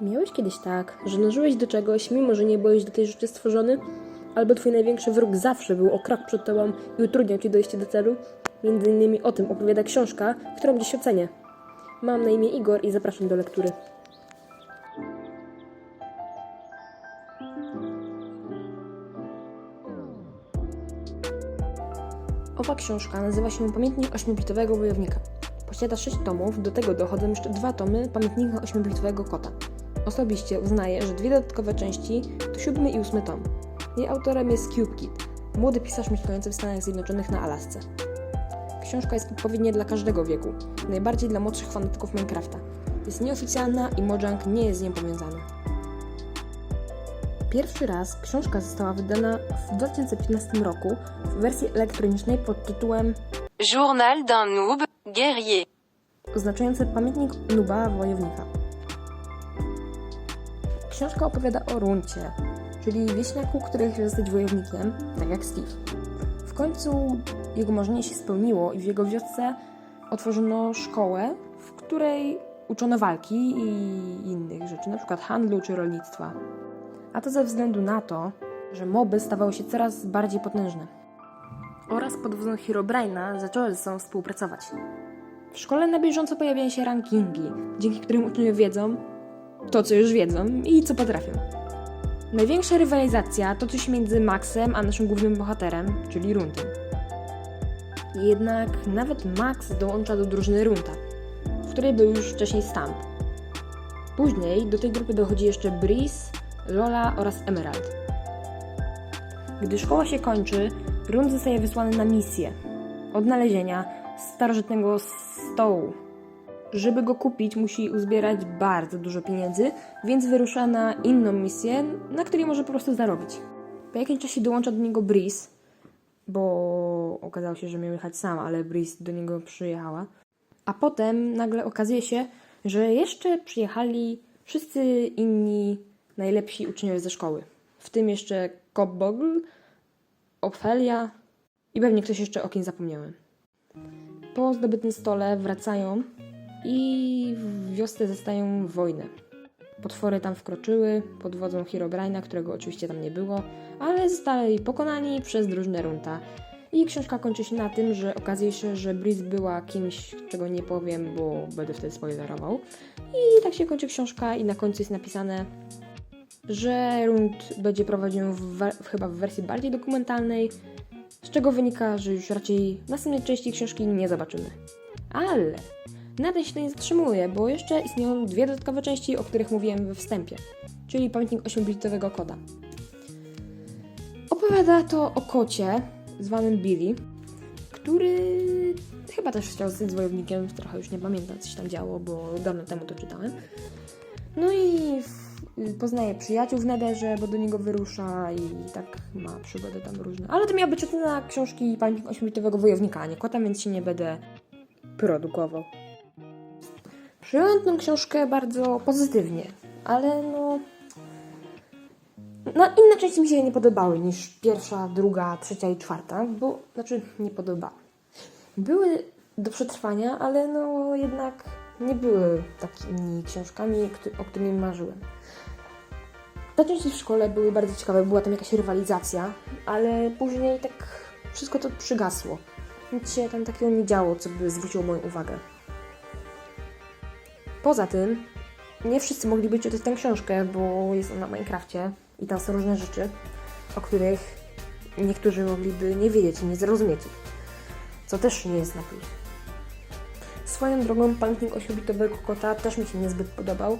Miałeś kiedyś tak, że dążyłeś do czegoś, mimo że nie byłeś do tej rzeczy stworzony? Albo twój największy wróg zawsze był o krok przed tobą i utrudniał ci dojście do celu? Między innymi o tym opowiada książka, którą dziś ocenię. Mam na imię Igor i zapraszam do lektury. Owa książka nazywa się Pamiętnik ośmiobitowego wojownika. Posiada sześć tomów, do tego dochodzą jeszcze dwa tomy Pamiętnika ośmiobitowego kota. Osobiście uznaję, że dwie dodatkowe części to siódmy i ósmy tom. Jej autorem jest Cube Kid, młody pisarz mieszkający w Stanach Zjednoczonych na Alasce. Książka jest odpowiednia dla każdego wieku, najbardziej dla młodszych fanatyków Minecrafta. Jest nieoficjalna i Mojang nie jest z nią powiązany. Pierwszy raz książka została wydana w 2015 roku w wersji elektronicznej pod tytułem Journal d'un noob, guerrier. oznaczający pamiętnik Nuba Wojownika. Książka opowiada o Runcie, czyli wieśniaku, który chce zostać wojownikiem, tak jak Steve. W końcu jego marzenie się spełniło i w jego wiosce otworzono szkołę, w której uczono walki i innych rzeczy, np. handlu czy rolnictwa. A to ze względu na to, że moby stawały się coraz bardziej potężne. Oraz pod wodzą Herobrina zaczęły ze sobą współpracować. W szkole na bieżąco pojawiają się rankingi, dzięki którym uczniowie wiedzą to, co już wiedzą i co potrafią. Największa rywalizacja toczy się między Maxem a naszym głównym bohaterem, czyli Runtem. Jednak nawet Max dołącza do drużyny Runta, w której był już wcześniej Stamp. Później do tej grupy dochodzi jeszcze Breeze, Lola oraz Emerald. Gdy szkoła się kończy, Runt zostaje wysłany na misję odnalezienia starożytnego stołu. Żeby go kupić, musi uzbierać bardzo dużo pieniędzy, więc wyrusza na inną misję, na której może po prostu zarobić. Po jakimś czasie dołącza do niego Breeze, bo okazało się, że miał jechać sam, ale Breeze do niego przyjechała. A potem nagle okazuje się, że jeszcze przyjechali wszyscy inni najlepsi uczniowie ze szkoły. W tym jeszcze Kobogl, Ophelia i pewnie ktoś jeszcze o kim zapomniałem. Po zdobytym stole wracają i w wiosce zostają wojnę. Potwory tam wkroczyły pod wodzą Herobrina, którego oczywiście tam nie było, ale zostali pokonani przez drużynę Runta. I książka kończy się na tym, że okazuje się, że Breeze była kimś, czego nie powiem, bo będę wtedy spoilerował. I tak się kończy książka i na końcu jest napisane, że Runt będzie prowadził w, chyba w wersji bardziej dokumentalnej, z czego wynika, że już raczej następnej części książki nie zobaczymy. Ale na tym się to nie zatrzymuje, bo jeszcze istnieją dwie dodatkowe części, o których mówiłem we wstępie, czyli pamiętnik 8-bitowego koda. Opowiada to o kocie zwanym Billy, który chyba też chciał zostać wojownikiem, trochę już nie pamiętam co się tam działo, bo dawno temu to czytałem. No i poznaje przyjaciół w Nederze, bo do niego wyrusza i tak ma przygody tam różne. Ale to miała być ocena książki Pamiętnik Ośmiobitowego Wojownika, a nie kota, więc się nie będę produkował. Przyjąłem tę książkę bardzo pozytywnie, ale no... No inne części mi się nie podobały niż pierwsza, druga, trzecia i czwarta, bo znaczy nie podobały. Były do przetrwania, ale no jednak nie były takimi książkami, o których marzyłem. Te części w szkole były bardzo ciekawe, była tam jakaś rywalizacja, ale później tak wszystko to przygasło. Nic się tam takiego nie działo, co by zwróciło moją uwagę. Poza tym, nie wszyscy mogliby czytać tę książkę, bo jest ona o Minecrafcie i tam są różne rzeczy, o których niektórzy mogliby nie wiedzieć i nie zrozumieć co też nie jest na plus. Swoją drogą pamiętnik ośmiobitowego kota też mi się niezbyt podobał,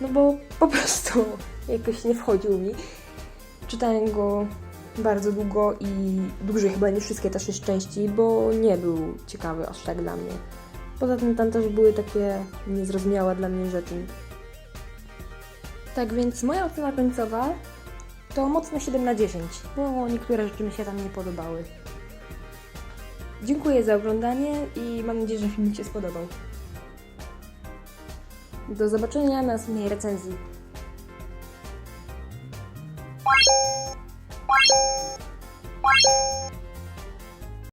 no bo po prostu jakoś nie wchodził mi. Czytałem go bardzo długo i dłużej chyba nie wszystkie jest części, bo nie był ciekawy aż tak dla mnie. Poza tym tam też były takie niezrozumiałe dla mnie rzeczy. Tak więc moja ocena końcowa to mocno 7 na 10, bo niektóre rzeczy mi się tam nie podobały. Dziękuję za oglądanie i mam nadzieję, że film mi się spodobał. Do zobaczenia na następnej recenzji.